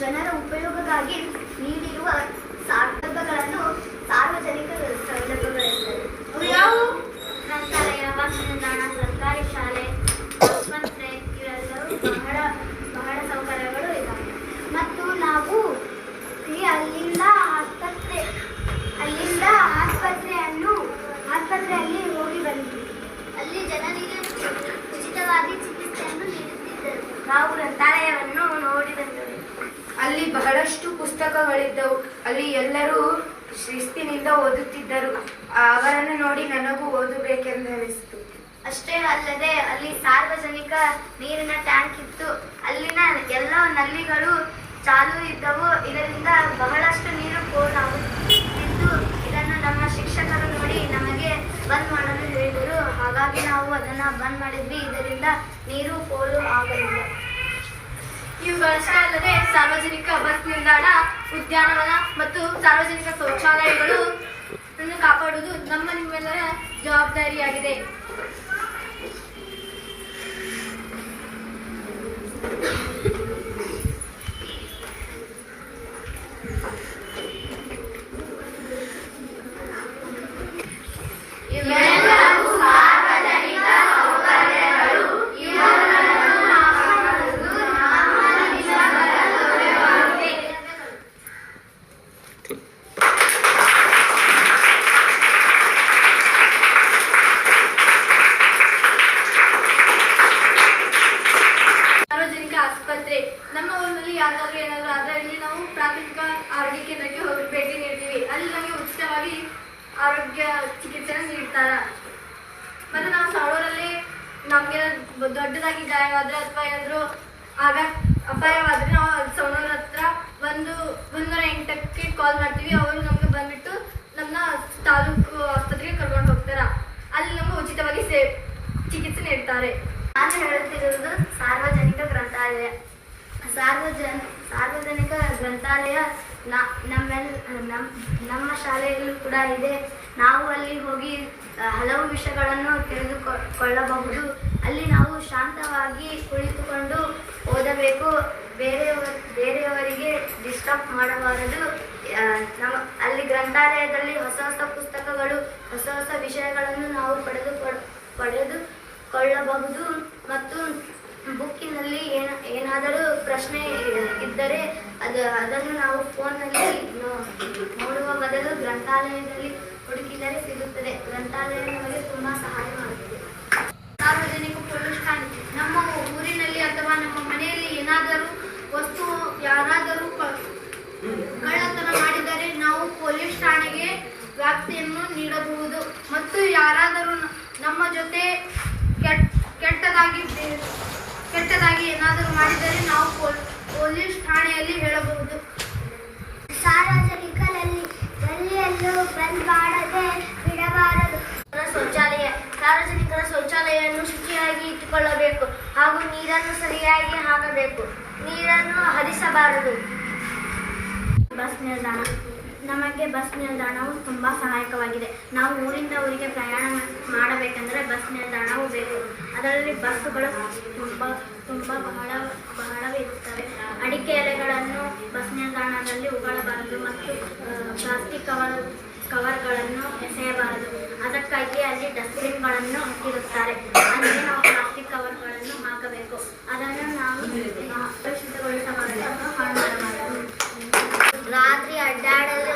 ಜನರ ಉಪಯೋಗಕ್ಕಾಗಿ ನೀಡಿರುವ ಬಹಳಷ್ಟು ಪುಸ್ತಕಗಳಿದ್ದವು. ಅಲ್ಲಿ ಎಲ್ಲರೂ ಶಿಸ್ತಿನಿಂದ ಓದುತ್ತಿದ್ದರು. ಅವರನ್ನು ನೋಡಿ ನನಗೂ ಓದಬೇಕೆಂದು ಅನಿಸಿತು ಅಷ್ಟೇ ಅಲ್ಲದೆ ಅಲ್ಲಿ ಸಾರ್ವಜನಿಕ ನೀರಿನ ಟ್ಯಾಂಕ್ ಇತ್ತು. ಅಲ್ಲಿನ ಎಲ್ಲ ನಲ್ಲಿಗಳು ಚಾಲು ಇದ್ದವು. ಇದರಿಂದ ಬಹಳಷ್ಟು ನೀರು ಪೋಲಾಗುತ್ತಿದ್ದು ಇದನ್ನು ನಮ್ಮ ಶಿಕ್ಷಕರು ನೋಡಿ ನಮಗೆ ಬಂದ್ ಮಾಡಲು ಹೇಳಿದರು. ಹಾಗಾಗಿ ನಾವು ಅದನ್ನ ಬಂದ್ ಮಾಡಿದ್ವಿ. ಇದರಿಂದ ನೀರು ಪೋಲು ಆಗಲಿಲ್ಲ. ಇವುಗಳಷ್ಟೇ ಅಲ್ಲದೆ ಸಾರ್ವಜನಿಕ ಬಸ್ ನಿಲ್ದಾಣ ಉದ್ಯಾನವನ ಮತ್ತು ಸಾರ್ವಜನಿಕ ಶೌಚಾಲಯಗಳು ಕಾಪಾಡುವುದು ನಮ್ಮ ನಿಮ್ಮೆಲ್ಲರ ಜವಾಬ್ದಾರಿಯಾಗಿದೆ. ಆಸ್ಪತ್ರೆ. ನಮ್ಮ ಊರಿನಲ್ಲಿ ಯಾವ್ದಾದ್ರು ಏನಾದ್ರು ಆದ್ರೆ ಇಲ್ಲಿ ನಾವು ಪ್ರಾಥಮಿಕ ಆರೋಗ್ಯ ಕೇಂದ್ರಕ್ಕೆ ಹೋಗಿ ಭೇಟಿ ನೀಡ್ತೀವಿ. ಅಲ್ಲಿ ನಮಗೆ ಉಚಿತವಾಗಿ ಆರೋಗ್ಯ ಚಿಕಿತ್ಸೆ ನೀಡ್ತಾರ. ಮತ್ತೆ ನಾವು ಸೌಳೂರಲ್ಲಿ ನಮಗೆ ದೊಡ್ಡದಾಗಿ ಗಾಯವಾದ್ರೆ ಅಥವಾ ಏನಾದ್ರು ಆಗ ಅಪಾಯವಾದ್ರೆ ನಾವು ಸೌಳೂರ್ ಹತ್ರ ಒಂದು ಒಂದೂರ ಎಂಟಕ್ಕೆ ಕಾಲ್ ಮಾಡ್ತೀವಿ. ಅವರು ನಮ್ಗೆ ಬಂದ್ಬಿಟ್ಟು ನಮ್ಮ ತಾಲೂಕು ಆಸ್ಪತ್ರೆಗೆ ಕರ್ಕೊಂಡು ಹೋಗ್ತಾರ. ಅಲ್ಲಿ ನಮ್ಗೆ ಉಚಿತವಾಗಿ ಸೇ ಚಿಕಿತ್ಸೆ ನೀಡ್ತಾರೆ. ನಾನು ಹೇಳುತ್ತಿರುವುದು ಸಾರ್ವಜನಿಕ ಗ್ರಂಥಾಲಯ. ಸಾರ್ವಜನ, ಸಾರ್ವಜನಿಕ ಗ್ರಂಥಾಲಯ ನಮ್ಮೆಲ್ಲ ನಮ್ಮೆಲ್, ನಮ್, ನಮ್ಮ ಶಾಲೆಯಲ್ಲೂ ಕೂಡ ಇದೆ. ನಾವು ಅಲ್ಲಿ ಹೋಗಿ ಹಲವು ವಿಷಯಗಳನ್ನು ತಿಳಿದುಕೊಳ್ಳಬಹುದು. ಅಲ್ಲಿ ನಾವು ಶಾಂತವಾಗಿ ಕುಳಿತುಕೊಂಡು ಓದಬೇಕು. ಬೇರೆಯವ ಬೇರೆಯವರಿಗೆ ಡಿಸ್ಟರ್ಬ್ ಮಾಡಬಾರದು. ನಮ್ಮ, ಅಲ್ಲಿ ಗ್ರಂಥಾಲಯದಲ್ಲಿ ಹೊಸ ಹೊಸ ಪುಸ್ತಕಗಳು, ಹೊಸ ಹೊಸ ವಿಷಯಗಳನ್ನು ನಾವು ಪಡೆದು ಅದು ಅದನ್ನು ನಾವು ಫೋನಲ್ಲಿ ನೋಡುವ ಬದಲು ಗ್ರಂಥಾಲಯದಲ್ಲಿ ಹುಡುಕಿದರೆ ಸಿಗುತ್ತದೆ. ಗ್ರಂಥಾಲಯ ನಮಗೆ ತುಂಬ ಸಹಾಯ ಮಾಡುತ್ತದೆ. ಸಾರ್ವಜನಿಕ ಪೊಲೀಸ್ ಠಾಣೆ. ನಮ್ಮ ಊರಿನಲ್ಲಿ ಅಥವಾ ನಮ್ಮ ಮನೆಯಲ್ಲಿ ಏನಾದರೂ ವಸ್ತು ಯಾರಾದರೂ ಕಳ್ಳತನ ಮಾಡಿದರೆ ನಾವು ಪೊಲೀಸ್ ಠಾಣೆಗೆ ವ್ಯಾಪ್ತಿಯನ್ನು ನೀಡಬಹುದು. ಮತ್ತು ಯಾರಾದರೂ ನಮ್ಮ ಜೊತೆ ಕೆಟ್ಟ ಕೆಟ್ಟದಾಗಿ ಕೆಟ್ಟದಾಗಿ ಏನಾದರೂ ಮಾಡಿದರೆ ನಾವು ಪೊಲ್- ಪೊಲೀಸ್ ಠಾಣೆಯಲ್ಲಿ ಹೇಳಬಹುದು. ಸಾರ್ವಜನಿಕರಲ್ಲಿ ಎಲ್ಲಿಯಲ್ಲೂ ಬಂದ್ ಮಾಡದೆ ಬಿಡಬಾರದು ಶೌಚಾಲಯ, ಸಾರ್ವಜನಿಕರ ಶೌಚಾಲಯವನ್ನು ಶುಚಿಯಾಗಿ ಇಟ್ಟುಕೊಳ್ಳಬೇಕು ಹಾಗೂ ನೀರನ್ನು ಸರಿಯಾಗಿ ಹಾಕಬೇಕು. ನೀರನ್ನು ಹರಿಸಬಾರದು. ಬಸ್ ನಿಲ್ದಾಣ. ನಮಗೆ ಬಸ್ ನಿಲ್ದಾಣವು ತುಂಬ ಸಹಾಯಕವಾಗಿದೆ. ನಾವು ಊರಿಂದ ಊರಿಗೆ ಪ್ರಯಾಣ ಮಾಡಬೇಕೆಂದರೆ ಬಸ್ ನಿಲ್ದಾಣವು ಬೇಕು. ಅದರಲ್ಲಿ ಬಸ್ಸುಗಳು ತುಂಬ ತುಂಬ ಬಹಳ ಬಹಳವಿರುತ್ತವೆ ಮತ್ತು ಪ್ಲಾಸ್ಟಿಕ್ ಕವರ್ ಕವರ್ಗಳನ್ನು ಎಸೆಯಬಾರದು. ಅದಕ್ಕಾಗಿ ಅಲ್ಲಿ ಡಸ್ಟ್ಬಿನ್ಗಳನ್ನು ಹಾಕಿರುತ್ತಾರೆ ಅಂದರೆ ನಾವು ಪ್ಲಾಸ್ಟಿಕ್ ಕವರ್ಗಳನ್ನು ಹಾಕಬೇಕು. ಅದನ್ನು ನಾವು ಸುರಕ್ಷಿತಗೊಳಿಸಬಾರದು ರಾತ್ರಿ ಅಡ್ಡಾಡಲು